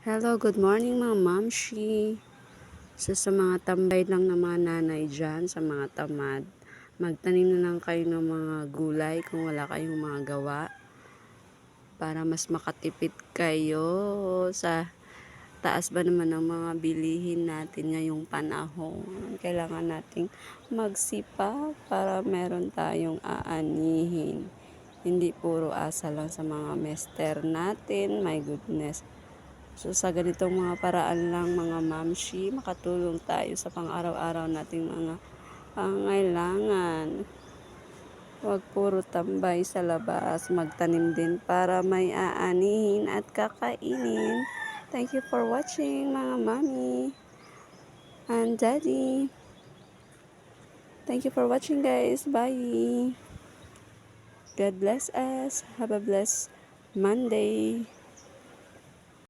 Hello, good morning mga mamshi. So, sa mga tambay lang na mga nanay dyan, sa mga tamad, magtanim na lang kayo ng mga gulay kung wala kayong mga gawa para mas makatipid kayo sa taas ba naman ng mga bilihin natin ngayong panahon. Kailangan nating magsipa para meron tayong aanihin. Hindi puro asa lang sa mga mester natin. My goodness. So sa ganitong mga paraan lang mga mamshi, makatulong tayo sa pang-araw-araw nating mga pangailangan. Huwag puro tambay sa labas, magtanim din para may aanihin at kakainin. Thank you for watching mga mami and daddy. Thank you for watching guys. Bye. God bless us. Have a blessed Monday.